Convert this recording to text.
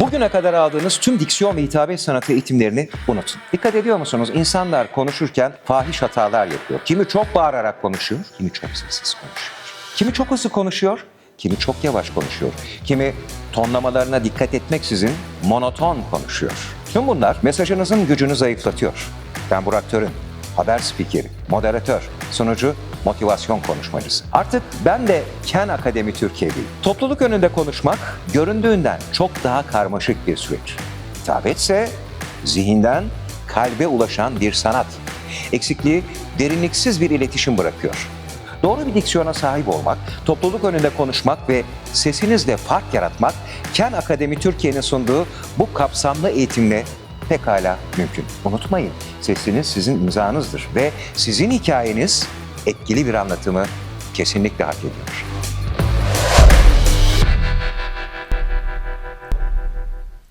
Bugüne kadar aldığınız tüm diksiyon ve hitabet sanatı eğitimlerini unutun. Dikkat ediyor musunuz? İnsanlar konuşurken fahiş hatalar yapıyor. Kimi çok bağırarak konuşuyor, kimi çok sessiz konuşuyor. Kimi çok hızlı konuşuyor, kimi çok yavaş konuşuyor. Kimi tonlamalarına dikkat etmeksizin monoton konuşuyor. Tüm bunlar mesajınızın gücünü zayıflatıyor. Ben Burak Törün, haber spikeri, moderatör, sunucu, motivasyon konuşmacısı. Artık ben de Ken Akademi Türkiye'deyim. Topluluk önünde konuşmak göründüğünden çok daha karmaşık bir süreç. Hitabetse zihinden kalbe ulaşan bir sanat. Eksikliği derinliksiz bir iletişim bırakıyor. Doğru bir diksiyona sahip olmak, topluluk önünde konuşmak ve sesinizle fark yaratmak Ken Akademi Türkiye'nin sunduğu bu kapsamlı eğitimle pekala mümkün. Unutmayın, sesiniz sizin imzanızdır ve sizin hikayeniz etkili bir anlatımı kesinlikle hak ediyor.